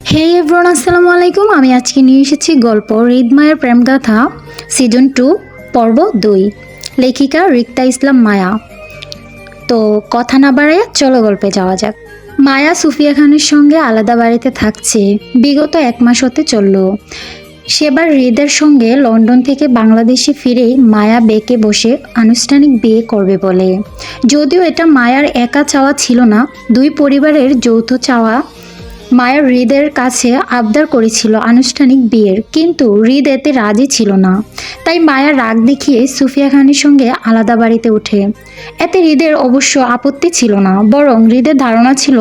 হে everyone আসসালামু আলাইকুম। আমি আজকে নিয়ে এসেছি গল্প হৃদমায়ের প্রেমগাথা সিজন টু পর্ব দুই। লেখিকা রিক্তা ইসলাম মায়া। তো কথা না বাড়ায় চলো গল্পে যাওয়া যাক। মায়া সুফিয়া খানের সঙ্গে আলাদা বাড়িতে থাকছে। বিগত এক মাস হতে চলল। সেবার হৃদের সঙ্গে লন্ডন থেকে বাংলাদেশে ফিরেই মায়া বেঁকে বসে আনুষ্ঠানিক বিয়ে করবে বলে। যদিও এটা মায়ার একা চাওয়া ছিল না, দুই পরিবারের যৌথ চাওয়া মায়ের হৃদের কাছে আবদার করেছিল আনুষ্ঠানিক বিয়ের, কিন্তু হৃদ এতে রাজি ছিল না। তাই মায়া রাগ দেখিয়ে সুফিয়া খানের সঙ্গে আলাদা বাড়িতে ওঠে। এতে হৃদের অবশ্য আপত্তি ছিল না, বরং হৃদের ধারণা ছিল,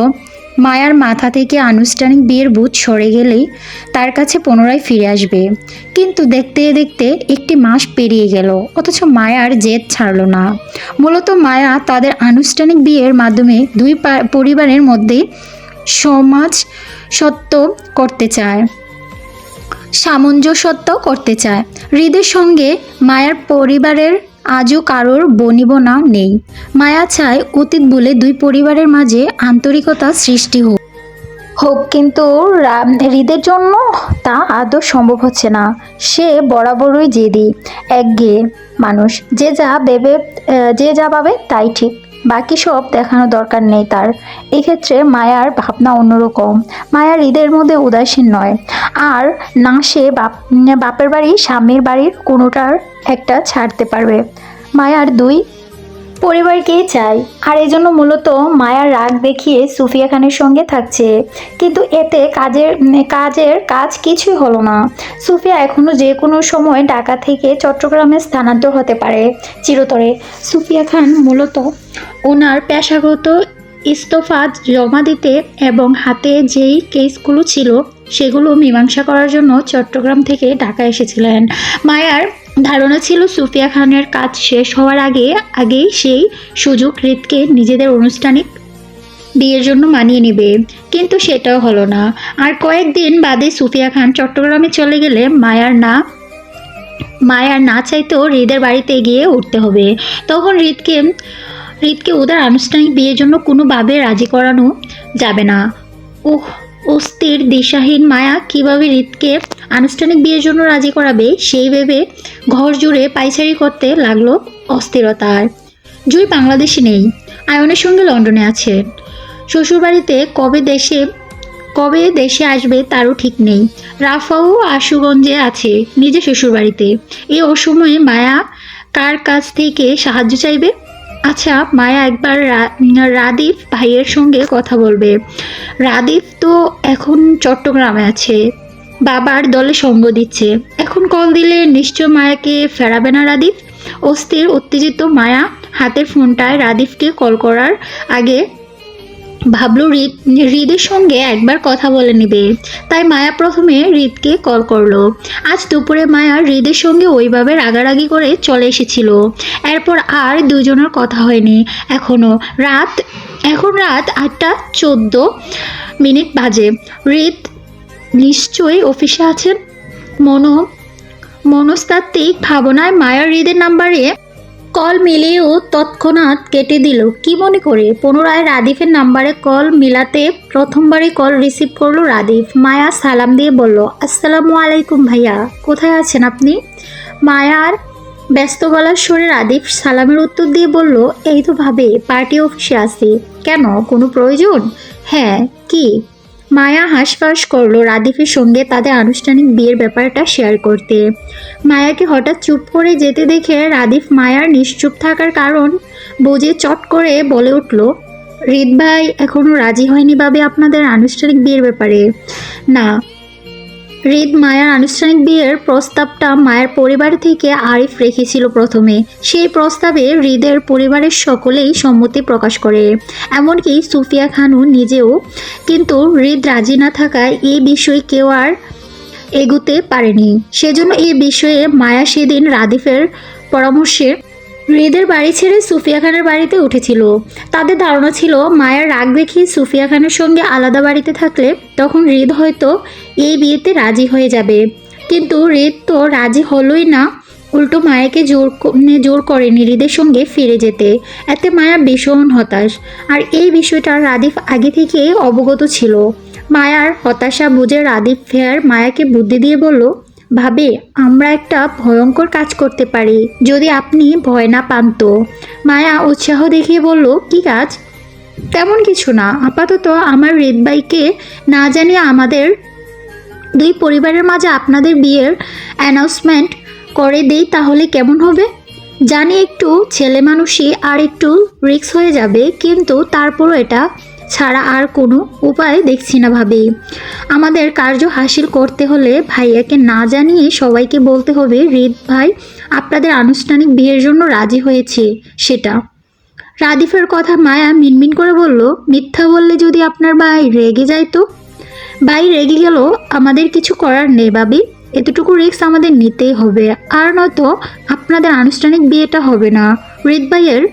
মায়ার মাথা থেকে আনুষ্ঠানিক বিয়ের বুথ সরে গেলেই তার কাছে পুনরায় ফিরে আসবে। কিন্তু দেখতে দেখতে একটি মাস পেরিয়ে গেল, অথচ মায়ার জেদ ছাড়ল না। মূলত মায়া তাদের আনুষ্ঠানিক বিয়ের মাধ্যমে দুই পরিবারের মধ্যে সমাজ সত্য করতে চায়। সামঞ্জস্যত্ব করতে চায়। হৃদের সঙ্গে মায়ার পরিবারের আজও কারোর বনিবনা নেই। মায়া চায় অতীত বলে দুই পরিবারের মাঝে আন্তরিকতা সৃষ্টি হোক। হোক কিন্তু হৃদের জন্য তা আদৌ সম্ভব হচ্ছে না। সে বরাবরই জেদি, একঘেয়ে মানুষ। যে যা ভেবে যে যা পাবে তাই ঠিক। বাকি সব দেখানো দরকার নেই তার। এক্ষেত্রে মায়ার ভাবনা অন্যরকম। মায়ার ঈদের মধ্যে উদাসীন নয়। আর না সে বাপ বাপের বাড়ি স্বামীর বাড়ির কোনোটার একটা ছাড়তে পারবে। মায়ার দুই পরিবারকেই চাই। আর এই জন্য মূলত মায়ার রাগ দেখিয়ে সুফিয়া খানের সঙ্গে থাকছে। কিন্তু এতে কাজের কাজের কাজ কিছুই হলো না। সুফিয়া এখনও যে কোনো সময় ঢাকা থেকে চট্টগ্রামে স্থানান্তর হতে পারে। চিরতরে সুফিয়া খান মূলত ওনার পেশাগত ইস্তফা জমা দিতে এবং হাতে যেই কেসগুলো ছিল, সেগুলো মীমাংসা করার জন্য চট্টগ্রাম থেকে ঢাকা এসেছিলেন। মায়ার ধারণা ছিল সুফিয়া খানের কাজ শেষ হওয়ার আগে, আগেই সেই সুযোগ হৃদকে নিজেদের আনুষ্ঠানিক বিয়ের জন্য মানিয়ে নেবে। কিন্তু সেটাও হলো না। আর কয়েকদিন বাদে সুফিয়া খান চট্টগ্রামে চলে গেলে মায়ার না মায়ার না চাইতেও হৃদের বাড়িতে গিয়ে উঠতে হবে। তখন হৃদকে হৃদকে ওদের আনুষ্ঠানিক বিয়ের জন্য কোনোভাবে রাজি করানো যাবে না। উহ অস্থির, দিশাহীন মায়া কীভাবে হৃদকে আনুষ্ঠানিক বিয়ের জন্য রাজি করাবে, সেই ভেবে ঘর জুড়ে পাইচারি করতে লাগল অস্থিরতার। জুই বাংলাদেশে নেই, আয়নের সঙ্গে লন্ডনে আছে। শ্বশুরবাড়িতে কবে দেশে কবে দেশে আসবে তারও ঠিক নেই। রাফাও আশুগঞ্জে আছে নিজে শ্বশুরবাড়িতে। এই অসময়ে মায়া কার কাছ থেকে সাহায্য চাইবে? আচ্ছা মায়া একবার রা- রাদীপ ভাইয়ের সঙ্গে কথা বলবে। রাদীপ তো এখন চট্টগ্রামে আছে, বাবার দলে সঙ্গ দিচ্ছে। এখন কল দিলে নিশ্চয় মায়াকে ফেরাবে না রাদীপ? অস্থির, উত্তেজিত মায়া হাতের ফোনটায় রাদীপকে কল করার আগে ভাবলো হৃদ হৃদের সঙ্গে একবার কথা বলে নেবে। তাই মায়া প্রথমে হৃদকে কল করল। আজ দুপুরে মায়া হৃদের সঙ্গে ওইভাবে রাগারাগি করে চলে এসেছিল। এরপর আর দুজনের কথা হয়নি। এখনও রাত এখন রাত আটটা চোদ্দ মিনিট বাজে। হৃদ নিশ্চয়ই অফিসে আছেন? মনো মনস্তাত্ত্বিক ভাবনায় মায়ার হৃদের নাম্বারে কল মিলিয়েও তৎক্ষণাৎ কেটে দিল। কি মনে করে? পুনরায় রাদিফের নাম্বারে কল মিলাতে প্রথমবারই কল রিসিভ করল রাদিফ। মায়া সালাম দিয়ে বলল, আসসালামু আলাইকুম ভাইয়া, কোথায় আছেন আপনি? মায়ার ব্যস্ত গলার সুরে রাদিফ সালামের উত্তর দিয়ে বলল, এই তো ভাবে, পার্টি অফিসে আছি। কেন, কোনো প্রয়োজন? হ্যাঁ কি? মায়া হাঁসফাঁস করল রাদিফের সঙ্গে তাদের আনুষ্ঠানিক বিয়ের ব্যাপারটা শেয়ার করতে। মায়াকে হঠাৎ চুপ করে যেতে দেখে রাদিফ মায়ার নিশ্চুপ থাকার কারণ বুঝে চট করে বলে উঠল রিদ ভাই এখনও রাজি হয়নি ভাবে আপনাদের আনুষ্ঠানিক বিয়ের ব্যাপারে। না হৃদ মায়ার আনুষ্ঠানিক বিয়ের প্রস্তাবটা মায়ের পরিবার থেকে আরিফ রেখেছিল প্রথমে। সেই প্রস্তাবে হৃদের পরিবারের সকলেই সম্মতি প্রকাশ করে। এমনকি সুফিয়া খানও নিজেও। কিন্তু হৃদ রাজি না থাকায় এই বিষয়ে কেউ আর এগুতে পারেনি। সেজন্য এই বিষয়ে মায়া সেদিন রাদিফের পরামর্শে হৃদের বাড়ি ছেড়ে সুফিয়া খানের বাড়িতে উঠেছিল। তাদের ধারণা ছিল মায়ের রাগ দেখিয়ে সুফিয়া খানের সঙ্গে আলাদা বাড়িতে থাকলে তখন হৃদ হয়তো এই বিয়েতে রাজি হয়ে যাবে। কিন্তু হৃদ তো রাজি হলোই না। উল্টো মায়াকে জোর উম, জোর করেনি হৃদের সঙ্গে ফিরে যেতে। এতে মায়া ভীষণ হতাশ। আর এই বিষয়টা রাদিফ আগে থেকেই অবগত ছিল। মায়ার হতাশা বুঝে রাদিফ ফেয়ার মায়াকে বুদ্ধি দিয়ে বলল ভাবে, আমরা একটা ভয়ঙ্কর কাজ করতে পারি, যদি আপনি ভয় না পান তো। মায়া উৎসাহ দেখিয়ে বলল, কি কাজ? তেমন কিছু না, আপাতত আমার হৃদবাইকে না জানিয়ে আমাদের দুই পরিবারের মাঝে আপনাদের বিয়ের অ্যানাউন্সমেন্ট করে দেই তাহলে কেমন হবে? জানি একটু ছেলে মানুষই আর একটু রিস্ক হয়ে যাবে, কিন্তু তারপরও এটা ছাড়া আর কোনো উপায় দেখছি না ভাবি। আমাদের কার্য হাসিল করতে হলে ভাইয়াকে না জানিয়ে সবাইকে বলতে হবে হৃদ ভাই, আপনাদের আনুষ্ঠানিক বিয়ের জন্য রাজি হয়েছে। সেটা। রাদিফের কথা মায়া মিনমিন করে বলল, মিথ্যা বললে যদি আপনার ভাই রেগে যায় তো? ভাই রেগে গেল আমাদের কিছু করার নেই ভাবি। এতটুকু রিস্ক আমাদের নিতেই হবে। আর নয়তো আপনাদের আনুষ্ঠানিক বিয়েটা হবে না। হৃদ ভাইয়ের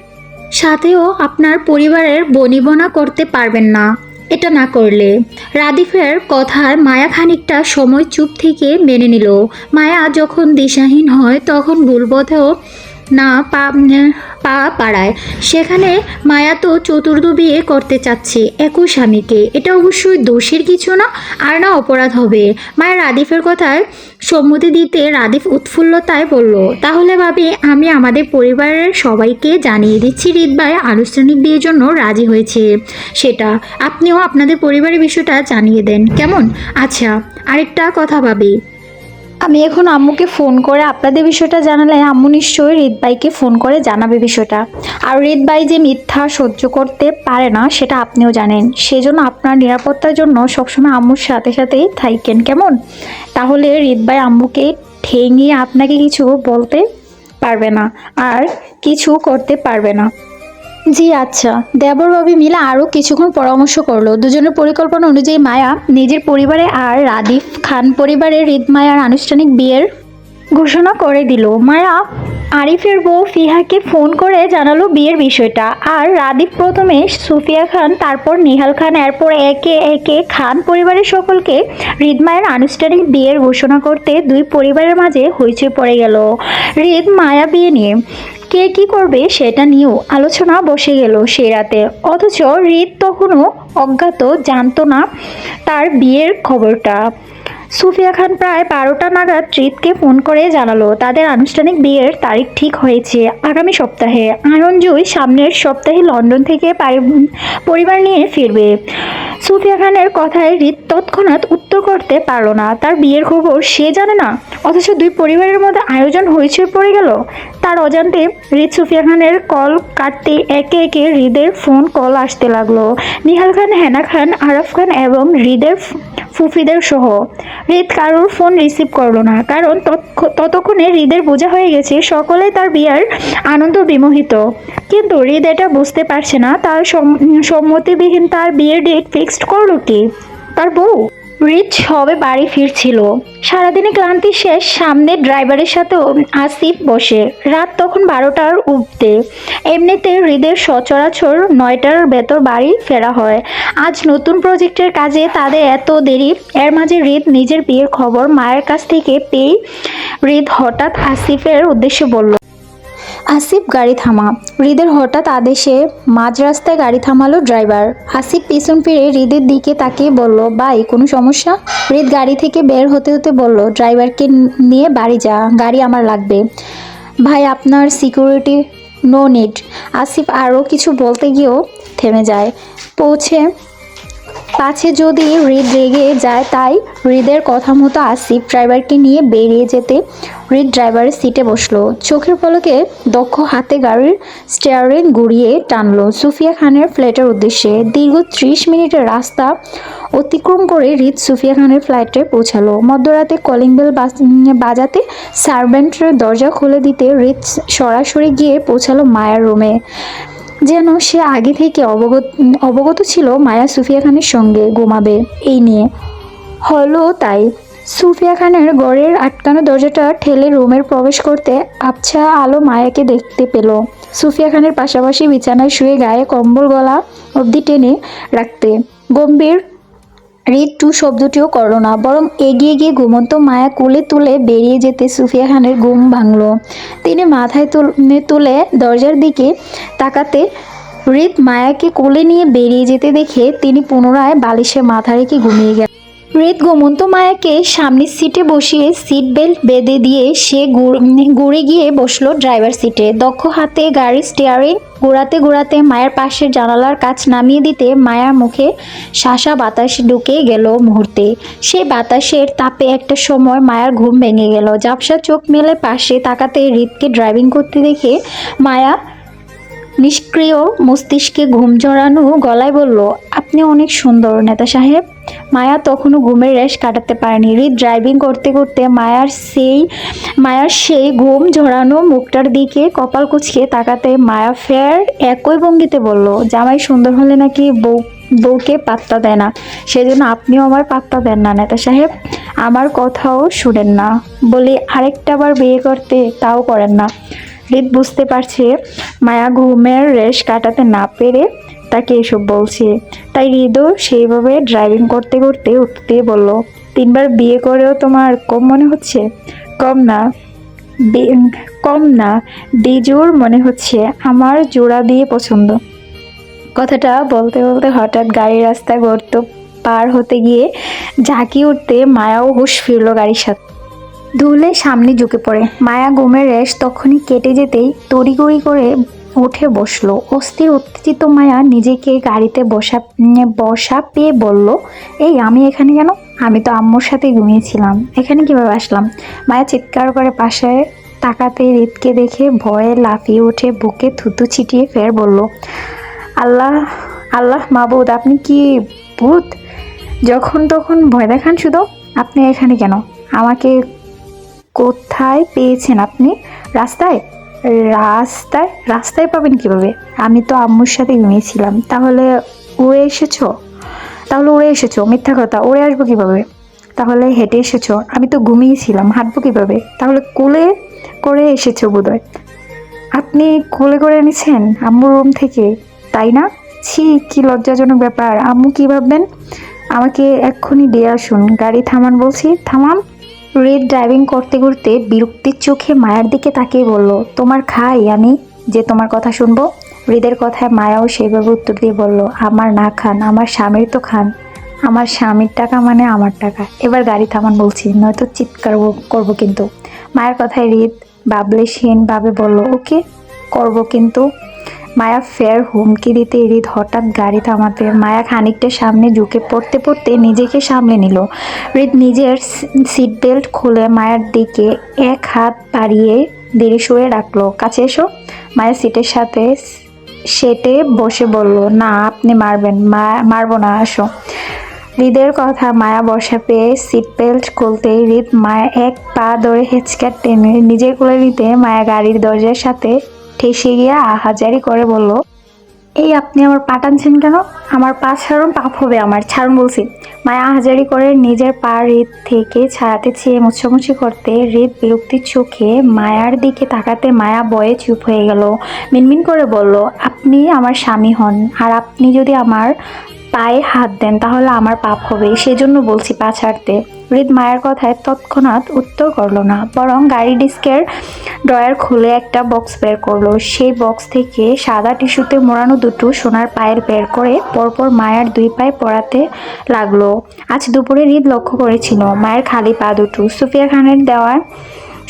সাথেও আপনার পরিবারের বনিবনা করতে পারবেন না। এটা না করলে। রাদিফের কথার মায়া খানিকটা সময় চুপ থেকে মেনে নিল। মায়া যখন দিশাহীন হয়, তখন ভুলবোধেও না, পা পা পাড়ায়। সেখানে মায়া তো চতুর্থ বিয়ে করতে চাচ্ছে একই স্বামীকে। এটা অবশ্যই দোষের কিছু না, আর না অপরাধ হবে। মায়া রাদিফের কথায় সম্মতি দিতে রাদিফ উৎফুল্লতায় বলল, তাহলে ভাবি, আমি আমাদের পরিবারের সবাইকে জানিয়ে দিচ্ছি হৃদবাই আনুষ্ঠানিক বিয়ের জন্য রাজি হয়েছে। সেটা আপনিও আপনাদের পরিবারের বিষয়টা জানিয়ে দেন, কেমন? আচ্ছা আরেকটা কথা ভাবি। আমি এখন আম্মুকে ফোন করে আপনাদের বিষয়টা জানালে আম্মু নিশ্চয়ই হৃদবাইকে ফোন করে জানাবে বিষয়টা। আর হৃদবাই যে মিথ্যা সহ্য করতে পারে না, সেটা আপনিও জানেন। সেজন্য আপনার নিরাপত্তার জন্য সবসময় আম্মুর সাথে সাথেই থাকেন, কেমন? তাহলে হৃদবাই আম্মুকে ঠেঙিয়ে আপনাকে কিছু বলতে পারবে না, আর কিছু করতে পারবে না। জি আচ্ছা। দেবর রবি মিলা আরও কিছুক্ষণ পরামর্শ করল। দুজনের পরিকল্পনা অনুযায়ী মায়া নিজের পরিবারে আর রাদিফ খান পরিবারের হৃদ মায়ার আনুষ্ঠানিক বিয়ের ঘোষণা করে দিল। মায়া আরিফের বউ ফিহাকে ফোন করে জানালো বিয়ের বিষয়টা। আর রাদিফ প্রথমে সুফিয়া খান, তারপর নিহাল খান, এরপর একে একে খান পরিবারের সকলকে হৃদ মায়ের আনুষ্ঠানিক বিয়ের ঘোষণা করতে দুই পরিবারের মাঝে হইচই পড়ে গেল। হৃদ মায়া বিয়ে নিয়ে কে কি করবে সেটা নিয়েও আলোচনা বসে গেল সেই রাতে। অথচ রিত তখনও অজ্ঞাত, জানতো না তার বিয়ের খবরটা। সুফিয়া খান প্রায় বারোটা নাগাদ হৃদকে ফোন করে জানালো, তাদের আনুষ্ঠানিক বিয়ের তারিখ ঠিক হয়েছে। আগামী সপ্তাহে আনন্দজুই সামনের সপ্তাহে লন্ডন থেকে পরিবার নিয়ে ফিরবে। সুফিয়া খানের কথায় হৃদ তৎক্ষণাৎ উত্তর করতে পারল না। তার বিয়ের খবর সে জানে না, অথচ দুই পরিবারের মধ্যে আয়োজন হইচই পড়ে গেল। তার অজান্তে হৃদ সুফিয়া খানের কল কাটতে একে একে হৃদের ফোন কল আসতে লাগল। নিহাল খান, হেনা খান, আরফ খান এবং হৃদের ফুফিদের সহ। হৃদ কারোর ফোন রিসিভ করল না। কারণ ততক্ষণে হৃদের বোঝা হয়ে গেছে, সকলে তার বিয়ার আনন্দ বিমোহিত। কিন্তু হৃদ এটা বুঝতে পারছে না, তার সম- সম্মতিবিহীন তার বিয়ের ডেট ফিক্সড করল কি? তার বউ? হৃদ সবে বাড়ি ফিরছিল। সারাদিনে ক্লান্তি শেষ, সামনে ড্রাইভারের সাথে আসিফ বসে। রাত তখন বারোটার উঠতে। এমনিতে হৃদের সচরাচর নয়টার ভেতর বাড়ি ফেরা হয়। আজ নতুন প্রজেক্টের কাজে তাদের এত দেরি। এর মাঝে হৃদ নিজের বিয়ের খবর মায়ের কাছ থেকে পেয়ে হৃদ হঠাৎ আসিফের উদ্দেশ্যে বলল আসিফ গাড়ি থামা। হৃদের হঠাৎ আদেশে মাঝ রাস্তায় গাড়ি থামালো ড্রাইভার। আসিফ পিছন ফিরে হৃদের দিকে তাকিয়ে বলল, ভাই, কোনো সমস্যা? হৃদ গাড়ি থেকে বের হতে হতে বলল, ড্রাইভারকে নিয়ে বাড়ি যা, গাড়ি আমার লাগবে। ভাই, আপনার সিকিউরিটি নো নিড। আসিফ আরও কিছু বলতে গিয়েও থেমে যায়। পৌঁছে পাছে যদি হৃদ রেগে যায়, তাই হৃদের কথা মতো আসিফ ড্রাইভারকে নিয়ে বেরিয়ে যেতে হৃদ ড্রাইভারের সিটে বসল। চোখের পলকে দক্ষ হাতে গাড়ির স্টিয়ারিং ঘুরিয়ে টানলো সুফিয়া খানের ফ্ল্যাটের উদ্দেশ্যে। দীর্ঘ ত্রিশ মিনিটের রাস্তা অতিক্রম করে হৃদ সুফিয়া খানের ফ্ল্যাটে পৌঁছালো। মধ্যরাতে কলিং বেল বাজাতে সার্ভেন্টের দরজা খুলে দিতে হৃদ সরাসরি গিয়ে পৌঁছালো মায়ার রুমে। যেন সে আগে থেকে অবগত অবগত ছিল মায়া সুফিয়া খানের সঙ্গে ঘুমাবে। এই নিয়ে। হলো তাই। সুফিয়া খানের গড়ের আটকানো দরজাটা ঠেলে রুমের প্রবেশ করতে আবছা আলো মায়াকে দেখতে পেল। সুফিয়া খানের পাশাপাশি বিছানায় শুয়ে গায়ে কম্বল গলা অবধি টেনে রাখতে। গম্ভীর রিদ টু শব্দটিও করল না, বরং এগিয়ে গিয়ে ঘুমন্ত মায়া কোলে তুলে বেরিয়ে যেতে সুফিয়া খানের ঘুম ভাঙলো। তিনি মাথায় তুলে তুলে দরজার দিকে তাকাতে রিত মায়াকে কোলে নিয়ে বেরিয়ে যেতে দেখে তিনি পুনরায় বালিশে মাথা রেখে ঘুমিয়ে গেল রিদ ঘুমন্ত মায়াকে সামনের সিটে বসিয়ে সিট বেল্ট বেঁধে দিয়ে সে ঘুরে গিয়ে বসল ড্রাইভার সিটে দক্ষ হাতে গাড়ির স্টিয়ারিং ঘোরাতে ঘোরাতে মায়ের পাশের জানালার কাছ নামিয়ে দিতে মায়ার মুখে শাসা বাতাস ঢুকে গেল মুহূর্তে। সেই বাতাসের তাপে একটা সময় মায়ার ঘুম ভেঙে গেল। জাপসা চোখ মেলে পাশে তাকাতে রিদকে ড্রাইভিং করতে দেখে মায়া নিষ্ক্রিয় মস্তিষ্কে ঘুম জড়ানো গলায় বলল, আপনি অনেক সুন্দর, নেতা সাহেব। মায়া তখনও ঘুমের রেশ কাটাতে পারেনি। রিদ ড্রাইভিং করতে করতে মায়ার সেই মায়ার সেই ঘুম ঝরানো মুখটার দিকে কপাল কুচকে তাকাতে মায়া ফের একই ভঙ্গিতে বলল, জামাই সুন্দর হলে নাকি বউ, বউকে পাত্তা দেয় না। সেজন্য আপনিও আমার পাত্তা দেন না, নেতা সাহেব। আমার কথাও শুনেন না। বলি, আরেকটা বার বিয়ে করতে তাও করেন না। হৃদ বুঝতে পারছে মায়া ঘুমের রেশ কাটাতে না পেরে তাকে এসব বলছে। তাই হৃদও সেইভাবে ড্রাইভিং করতে করতে উঠতে বলল, তিনবার বিয়ে করেও তোমার কম মনে হচ্ছে? কম না কম না বেজোর মনে হচ্ছে, আমার জোড়া দিয়ে পছন্দ। কথাটা বলতে বলতে হঠাৎ গাড়ির রাস্তা গর্ত পার হতে গিয়ে ঝাঁকি উঠতে মায়াও হুশ ফিরল গাড়ির সাথে। ধুলে সামনে ঝুঁকে পড়ে। মায়া ঘুমের রেশ তখনই কেটে যেতেই তড়িগড়ি করে উঠে বসল। অস্থির, উত্তেজিত মায়া নিজেকে গাড়িতে বসা বসা পেয়ে বলল, এই, আমি এখানে কেন? আমি তো আম্মুর সাথে ঘুমিয়েছিলাম। এখানে কীভাবে আসলাম? মায়া চিৎকার করে পাশে তাকাতে রিতকে দেখে ভয়ে লাফিয়ে উঠে বুকে থুতু ছিটিয়ে ফের বলল, আল্লাহ আল্লাহ মাবুদ, আপনি কি ভূত? যখন তখন ভয় দেখান শুধু। আপনি এখানে কেন? আমাকে কোথায় পেয়েছেন আপনি? রাস্তায়? রাস্তায়? রাস্তায় পাবেন কীভাবে? আমি তো আম্মুর সাথে ঘুমিয়েছিলাম। তাহলে উড়ে এসেছ? তাহলে উড়ে এসেছ, মিথ্যা কথা। উড়ে আসব কীভাবে? তাহলে হেঁটে এসেছ। আমি তো ঘুমিয়েছিলাম, হাঁটবো কীভাবে? তাহলে কোলে করে এসেছ বোধহয়। আপনি কোলে করে এনেছেন আম্মুর রুম থেকে, তাই না? ছি, কি লজ্জাজনক ব্যাপার। আম্মু কি ভাববেন? আমাকে এক্ষুনি দিয়ে আসুন। গাড়ি থামান বলছি। থামান। রেড ড্রাইভিং করতে করতে বিরক্তির চোখে মায়ের দিকে তাকিয়ে বলল, তোমার খাই আমি যে তোমার কথা শুনব? হৃদের কথায় মায়াও সেইভাবে উত্তর দিয়ে বলল, আমার না খান, আমার স্বামীর তো খান। আমার স্বামীর টাকা মানে আমার টাকা। এবার গাড়ি থামান বলছি, নয়তো চিৎকার করব কিন্তু। মায়ের কথায় হৃদ বাবলেশহীন ভাবে বলল, ওকে, করব কিন্তু। মায়া ফের হুমকি দিতে হৃদ হঠাৎ গাড়ি থামাতে মায়া খানিকটা সামনে ঝুঁকে পড়তে পড়তে নিজেকে সামলে নিল। রিদ নিজের সিট বেল্ট খুলে মায়ের দিকে এক হাত বাড়িয়ে দেরি শুয়ে রাখল। কাছে এসো। মায়া সিটের সাথে সেটে বসে বলল, না, আপনি মারবেন, মা, মারবো না, আসো। হৃদের কথা মায়া বসা পেয়ে সিট বেল্ট খুলতেই হৃদ মায়া এক পা ধরে হেঁচকা টেনে নিজের কোলে নিতে মায়া গাড়ির দরজার সাথে ঠেসে গিয়ে আহাজারি করে বলল, এই আপনি আমার পা টানছেন কেন? আমার পা ছাড়ুন, পাপ হবে আমার। ছাড়ুন বলছি। মায়া আহাজারি করে নিজের পা হৃদ থেকে ছাড়াতে চেয়ে মুছামুছি করতে হৃদ বিরক্তির চোখে মায়ার দিকে তাকাতে মায়া বয়ে চুপ হয়ে গেল। মিনমিন করে বলল, আপনি আমার স্বামী হন, আর আপনি যদি আমার পায়ে হাত দেন তাহলে আমার পাপ হবে। সেজন্য বলছি পা ছাড়তে। হৃদ মায়ের কথায় তৎক্ষণাৎ উত্তর করল না, বরং গাড়ি ডিস্কের ড্রয়ার খুলে একটা বক্স বের করল। সেই বক্স থেকে সাদা টিস্যুতে মোড়ানো দুটো সোনার পায়েল বের করে পরপর মায়ের দুই পায়ে পড়াতে লাগল। আজ দুপুরে হৃদ লক্ষ্য করেছিল মায়ের খালি পা দুটো। সুফিয়া খানের দেওয়া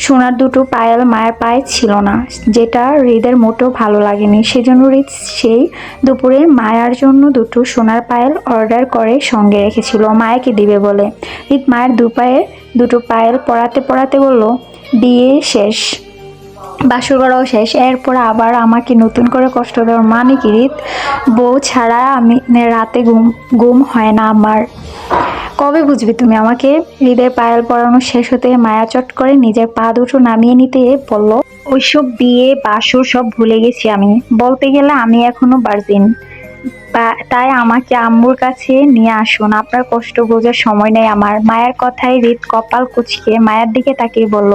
সোনার দুটো পায়েল মায়ের পায়ে ছিল না, যেটা হৃদের মোটেও ভালো লাগেনি। সেজন্য হৃদ সেই দুপুরে মায়ার জন্য দুটো সোনার পায়েল অর্ডার করে সঙ্গে রেখেছিল। মায়াকে দিবে বলে? হৃদ মায়ের দু পায়ে, দুটো পায়েল পড়াতে পড়াতে বলল বিয়ে শেষ, বাসর করাও শেষ। এরপর আবার আমাকে নতুন করে কষ্ট দেওয়ার মানে কি বউ ছাড়া আমি রাতে ঘুম ঘুম হয় না আমার। কবে বুঝবি তুমি আমাকে? হৃদয় পায়েল পরানো শেষ হতে মায়া চট করে নিজের পা দুটো নামিয়ে নিতে বলল, ওইসব বিয়ে, বাসর সব ভুলে গেছি আমি। বলতে গেলে আমি এখনও বার্জিন তাই আমাকে আম্মুর কাছে নিয়ে আসুন। আপনার কষ্ট বোঝার সময় নেই আমার। মায়ের কথায় হৃদ কপাল কুচকে মায়ের দিকে তাকিয়ে বলল,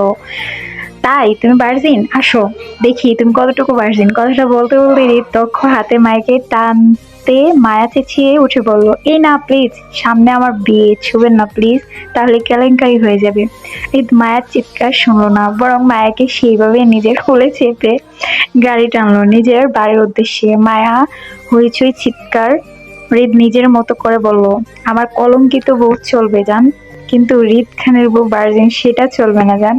তাই? তুমি ভার্জিন আসো। দেখি, তুমি কতটুকু বার্জিন কথাটা বলতে বলতে হৃদ দক্ষ হাতে মাইকে টান বলতে মায়া চেঁচিয়ে উঠে বলল, এই না প্লিজ সামনে আমার বিয়ে, ছুবেন না প্লিজ তাহলে কেলেঙ্কারি হয়ে যাবে। হৃদ মায়ার চিৎকার শুনলো না, বরং মায়াকে সেইভাবে নিজের কোলে চেপে গাড়ি টানলো। নিজের বাড়ির উদ্দেশ্যে মায়া হইচই চিৎকার হৃদ নিজের মতো করে বলল, আমার কলঙ্কিত বউ চলবে যান কিন্তু হৃদ খানের বউ ভার্জিন সেটা চলবে না, জান।